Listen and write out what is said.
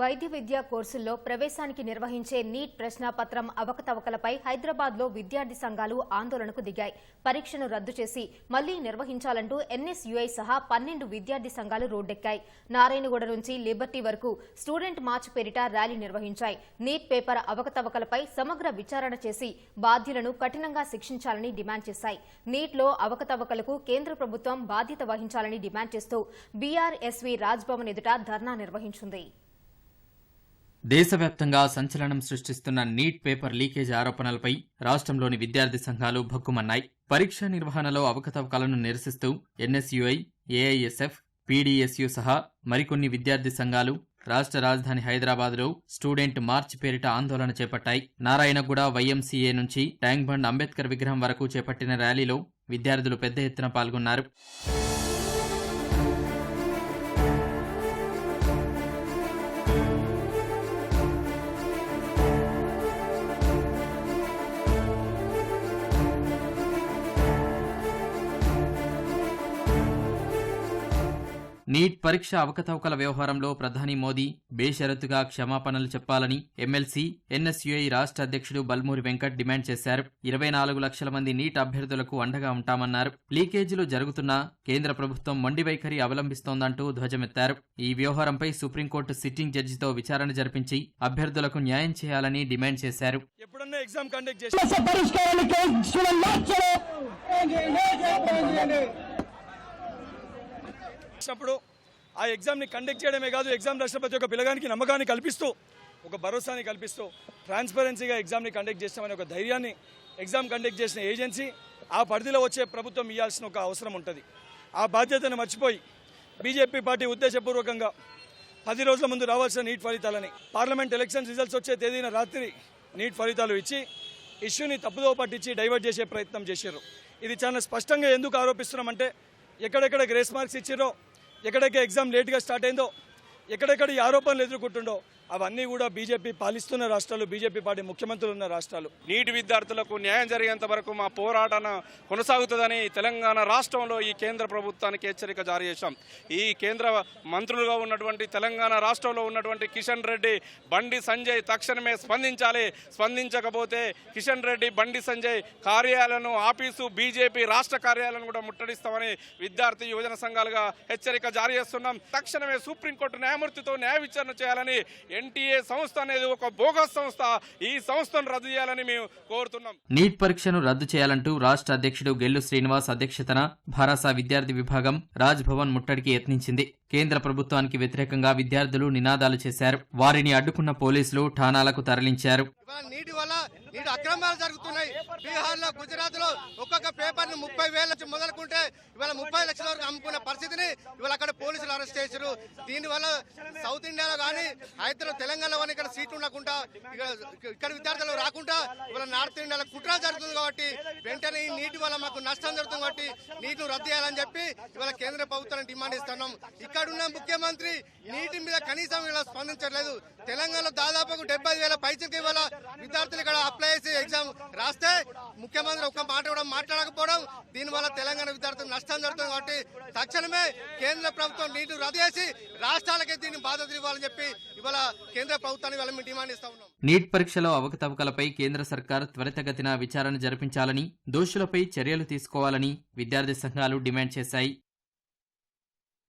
వైద్య విద్యా కోర్సుల్లో ప్రవేశానికి నిర్వహించే నీట్ ప్రశ్నాపత్రం అవకతవకలపై హైదరాబాద్లో విద్యార్థి సంఘాలు ఆందోళనకు దిగాయి. పరీక్షను రద్దు చేసి మళ్ళీ నిర్వహించాలంటూ ఎన్ఎస్యుఐ సహా పన్నెండు విద్యార్థి సంఘాలు రోడ్డెక్కాయి. నారాయణగూడ నుంచి లిబర్టీ వరకు స్టూడెంట్ మార్చ్ పేరిట ర్యాలీ నిర్వహించాయి. నీట్ పేపర్ అవకతవకలపై సమగ్ర విచారణ చేసి బాధ్యులను కఠినంగా శిక్షించాలని డిమాండ్ చేశాయి. నీట్లో అవకతవకలకు కేంద్ర ప్రభుత్వం బాధ్యత వహించాలని డిమాండ్ చేస్తూ బీఆర్ఎస్వీ రాజ్భవన్ ఎదుట ధర్నా నిర్వహించింది. దేశవ్యాప్తంగా సంచలనం సృష్టిస్తున్న నీట్ పేపర్ లీకేజ్ ఆరోపణలపై రాష్ట్రంలోని విద్యార్థి సంఘాలు భగ్గుమన్నాయి. పరీక్షా నిర్వహణలో అవకతవకలను నిరసిస్తూ ఎన్ఎస్యుఐ ఏఐఎస్ఎఫ్ పీడీఎస్యు సహా మరికొన్ని విద్యార్థి సంఘాలు రాష్ట్ర రాజధాని హైదరాబాద్లో స్టూడెంట్ మార్చ్ పేరిట ఆందోళన చేపట్టాయి. నారాయణగూడ వైఎంసీఏ నుంచి ట్యాంక్ బండ్ అంబేద్కర్ విగ్రహం వరకు చేపట్టిన ర్యాలీలో విద్యార్థులు పెద్ద ఎత్తున పాల్గొన్నారు. నీట్ పరీక్ష అవకతవకల వ్యవహారంలో ప్రధాని మోదీ బేషరతుగా క్షమాపణలు చెప్పాలని ఎమ్మెల్సీ ఎన్ఎస్యుఐ రాష్ట్ర అధ్యక్షుడు బల్మూరి వెంకట్ డిమాండ్ చేశారు. ఇరవై నాలుగు లక్షల మంది నీట్ అభ్యర్థులకు అండగా ఉంటామన్నారు. లీకేజీలు జరుగుతున్నా కేంద్ర ప్రభుత్వం మొండి వైఖరి అవలంబిస్తోందంటూ ధ్వజమెత్తారు. ఈ వ్యవహారంపై సుప్రీంకోర్టు సిట్టింగ్ జడ్జితో విచారణ జరిపించి అభ్యర్థులకు న్యాయం చేయాలని డిమాండ్ చేశారు. ఎప్పుడన్నా ఎగ్జామ్ కండక్ట్ రాసినప్పుడు ఆ ఎగ్జామ్ని కండక్ట్ చేయడమే కాదు ఎగ్జామ్ రాసిన ప్రతి ఒక్క పిల్లగానికి నమ్మకాన్ని కల్పిస్తూ ఒక భరోసాని కల్పిస్తూ ట్రాన్స్పరెన్సీగా ఎగ్జామ్ని కండక్ట్ చేస్తామనే ఒక ధైర్యాన్ని ఎగ్జామ్ కండక్ట్ చేసిన ఏజెన్సీ ఆ పరిధిలో వచ్చే ప్రభుత్వం ఇవ్వాల్సిన ఒక అవసరం ఉంటుంది. ఆ బాధ్యతను మర్చిపోయి బీజేపీ పార్టీ ఉద్దేశపూర్వకంగా పది రోజుల ముందు రావాల్సిన నీట్ ఫలితాలని పార్లమెంట్ ఎలక్షన్ రిజల్ట్స్ వచ్చే తేదీన రాత్రి నీట్ ఫలితాలు ఇచ్చి ఇష్యూని తప్పుదో పట్టించి డైవర్ట్ చేసే ప్రయత్నం చేశారు ఇది చాలా స్పష్టంగా ఎందుకు ఆరోపిస్తున్నామంటే ఎక్కడెక్కడ గ్రేస్ మార్క్స్ ఇచ్చిరో ఎక్కడెక్కడ ఎగ్జామ్ లేట్గా స్టార్ట్ అయిందో ఎక్కడెక్కడ ఈ ఆరోపణలు ఎదుర్కొంటుండో అవన్నీ కూడా బీజేపీ పాలిస్తున్న రాష్ట్రాలు బీజేపీ పార్టీ ముఖ్యమంత్రులు ఉన్న రాష్ట్రాలు. నీటి విద్యార్థులకు న్యాయం జరిగేంత వరకు మా పోరాటన కొనసాగుతుందని తెలంగాణ రాష్ట్రంలో ఈ కేంద్ర ప్రభుత్వానికి హెచ్చరిక జారీ చేశాం. ఈ కేంద్ర మంత్రులుగా ఉన్నటువంటి తెలంగాణ రాష్ట్రంలో ఉన్నటువంటి కిషన్ రెడ్డి బండి సంజయ్ తక్షణమే స్పందించాలి. స్పందించకపోతే కిషన్ రెడ్డి బండి సంజయ్ కార్యాలయాలను ఆఫీసు బీజేపీ రాష్ట్ర కార్యాలయాలను కూడా ముట్టడిస్తామని విద్యార్థి యువజన సంఘాలుగా హెచ్చరిక జారీ చేస్తున్నాం. తక్షణమే సుప్రీంకోర్టు న్యాయమూర్తితో న్యాయ విచారణ చేయాలని ఎన్టీఏ సంస్థ అనేది ఒక బోగస్ సంస్థ. ఈ సంస్థను రద్దు చేయాలని మేము కోరుతున్నాం. నీట్ పరీక్షను రద్దు చేయాలంటూ రాష్ట్ర అధ్యక్షుడు గెల్లు శ్రీనివాస్ అధ్యక్షతన భారాస విద్యార్థి విభాగం రాజ్ భవన్ ముట్టడికి యత్నించింది. కేంద్ర ప్రభుత్వానికి వ్యతిరేకంగా విద్యార్థులు నినాదాలు చేశారు. వారిని అడ్డుకున్న పోలీసులు ఠాణాలకు తరలించారు. నీటి వల్ల నీటి అక్రమాలు జరుగుతున్నాయి. బీహార్లో గుజరాత్లో ఒక్కొక్క పేపర్ను ముప్పై వేల నుంచి మొదలుకుంటే ఇవాళ ముప్పై లక్షల వరకు అమ్ముకున్న పరిస్థితిని ఇవాళ అక్కడ పోలీసులు అరెస్ట్ చేశారు. దీని వల్ల సౌత్ ఇండియాలో కానీ హైదరాబాద్ తెలంగాణలో కానీ ఇక్కడ సీట్లు ఉండకుండా ఇక్కడ ఇక్కడ విద్యార్థులు రాకుండా ఇవాళ నార్త్ ఇండియాలో కుట్ర జరుగుతుంది కాబట్టి వెంటనే ఈ నీటి వల్ల మాకు నష్టం జరుగుతుంది కాబట్టి నీటిని రద్దు చేయాలని చెప్పి ఇవాళ కేంద్ర ప్రభుత్వాన్ని డిమాండ్ ఇస్తున్నాం ఇక్కడ ఉన్న ముఖ్యమంత్రి నీటి మీద కనీసం ఇలా స్పందించట్లేదు. తెలంగాణలో దాదాపు డెబ్బై వేల పైసలకి ఇవాళ విద్యార్థులు ఇక్కడ అప్లై చేసి ఎగ్జామ్ రాస్తే ముఖ్యమంత్రి ఒక్క మాట కూడా మాట్లాడకపోవడం. దీనివల్ల తెలంగాణ విద్యార్థులకు నష్టం జరుగుతుంది కాబట్టి తక్షణమే కేంద్ర ప్రభుత్వం నీటి రద్దు చేసి రాష్ట్రాలకే దీన్ని బాధ్యత ఇవ్వాలని చెప్పి ఇవాళ కేంద్ర ప్రభుత్వాన్ని ఇవాళ మేము డిమాండ్ ఇస్తా ఉన్నాం. నీట్ పరీక్షలో అవకతవకలపై కేంద్ర సర్కార్ త్వరితగతిన విచారణ జరిపించాలని దోషులపై చర్యలు తీసుకోవాలని విద్యార్థి సంఘాలు డిమాండ్ చేశాయి.